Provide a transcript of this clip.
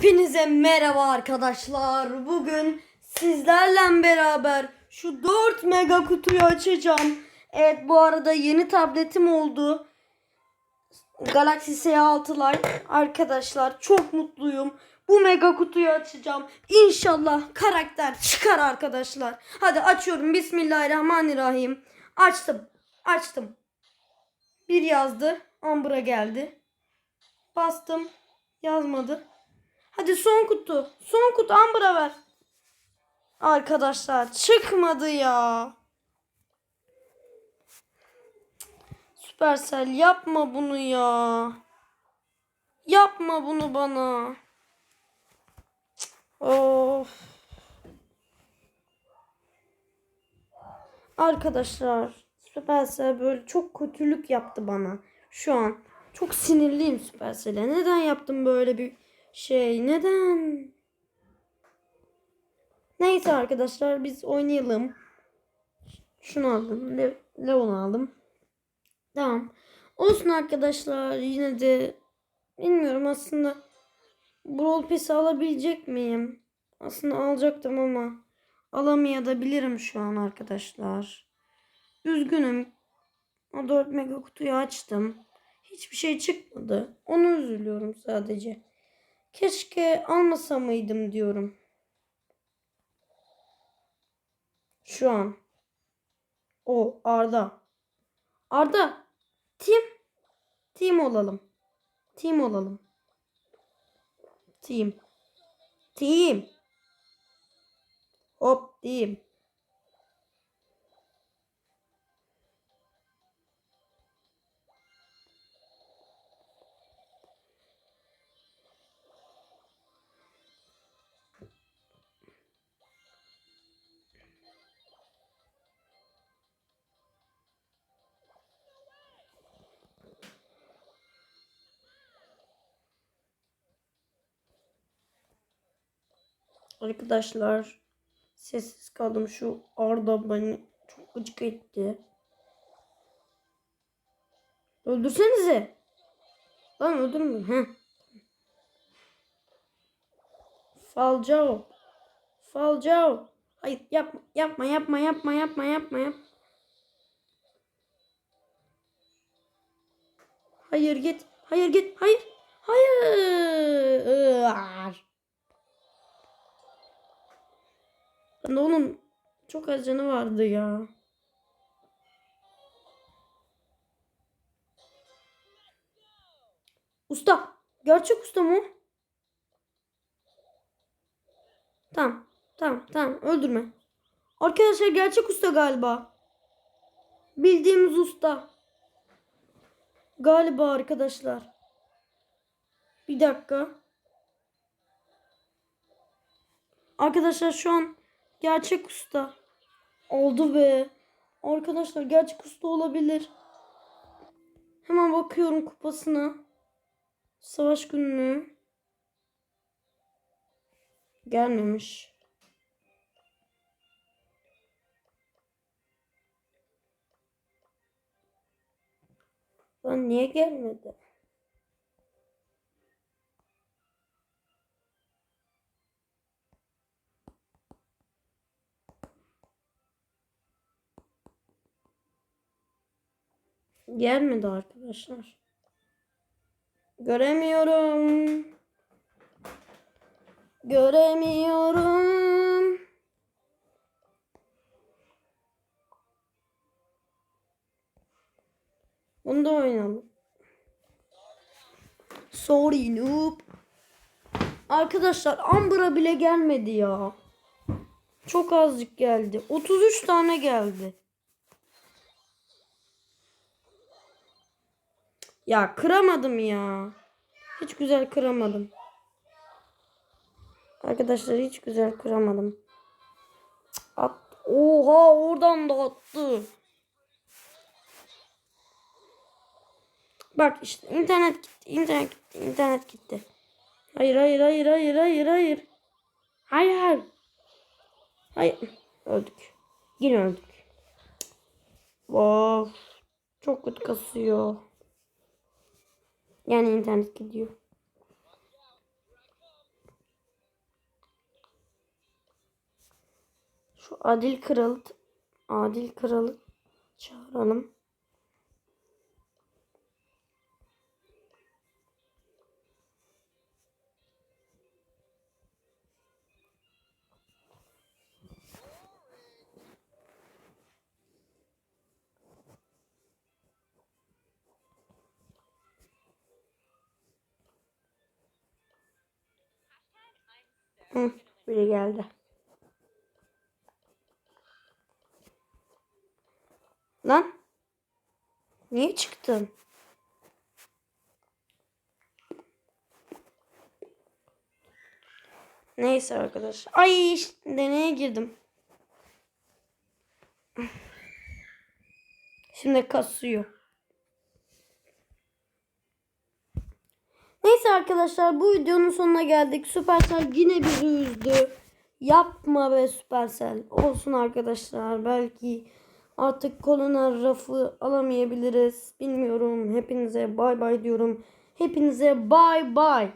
Hepinize merhaba arkadaşlar. Bugün sizlerle beraber şu 4 mega kutuyu açacağım. Evet bu arada yeni tabletim oldu. Galaxy S6 Lite arkadaşlar çok mutluyum. Bu mega kutuyu açacağım. İnşallah karakter çıkar arkadaşlar. Hadi açıyorum. Bismillahirrahmanirrahim. Açtım. Açtım. Bir yazdı. Amber'a geldi. Bastım. Yazmadı. Hadi son kutu. Son kutu Amber'a ver. Arkadaşlar çıkmadı ya. Supercell yapma bunu ya. Yapma bunu bana. Of. Arkadaşlar Supercell böyle çok kötülük yaptı bana. Şu an çok sinirliyim Supercell'e. Neden yaptım böyle bir şey? Neden? Neyse arkadaşlar biz oynayalım. Şunu aldım. Le Leon'u aldım. Tamam. Olsun arkadaşlar yine de bilmiyorum aslında Brawl Pass'i alabilecek miyim? Aslında alacaktım ama alamayabilirim şu an arkadaşlar. Üzgünüm. O 4 mega kutuyu açtım. Hiçbir şey çıkmadı. Onu üzülüyorum sadece. Keşke almasa mıydım diyorum. Şu an. O Arda. Arda. Team. Team olalım. Team olalım. Team. Team. Hop team. Arkadaşlar sessiz kaldım. Şu Arda beni çok gıcık etti. Öldürsenize. Lan öldürmeyin. Heh. Falcao. Falcao. Hayır yapma yapma yapma yapma yapma yapma yap. Hayır git. Hayır git. Hayır. Hayır. Lan oğlum çok az vardı ya. Usta. Gerçek usta mı? Tamam. Tamam. Tamam. Öldürme. Arkadaşlar gerçek usta galiba. Bildiğimiz usta. Galiba arkadaşlar. Bir dakika. Arkadaşlar şu an gerçek usta. Oldu be. Arkadaşlar gerçek usta olabilir. Hemen bakıyorum kupasına. Savaş günlüğü. Gelmemiş. Lan niye gelmedi? Gelmedi arkadaşlar. Göremiyorum. Göremiyorum. Bunu da oynayalım. Sorry noob. Arkadaşlar Amber'a bile gelmedi ya. Çok azıcık geldi. 33 tane geldi. Ya kıramadım ya. Hiç güzel kıramadım. Arkadaşlar hiç güzel kıramadım. At. Oha oradan da attı. Bak işte internet gitti, internet gitti, internet gitti. Hayır, hayır, hayır, hayır, hayır, hayır. Hayır. Hayır. Öldük. Yine öldük. Of. Çok kötü kasıyor. Yani internet gidiyor. Şu adil kralı adil kralı çağıralım. Hı, biri geldi. Lan. Niye çıktın? Neyse arkadaşlar. Ay deneye girdim. Şimdi kasıyor. Neyse arkadaşlar bu videonun sonuna geldik. Supercell yine bizi üzdü. Yapma be Supercell. Olsun arkadaşlar. Belki artık koluna rafı alamayabiliriz. Bilmiyorum. Hepinize bay bay diyorum. Hepinize bay bay.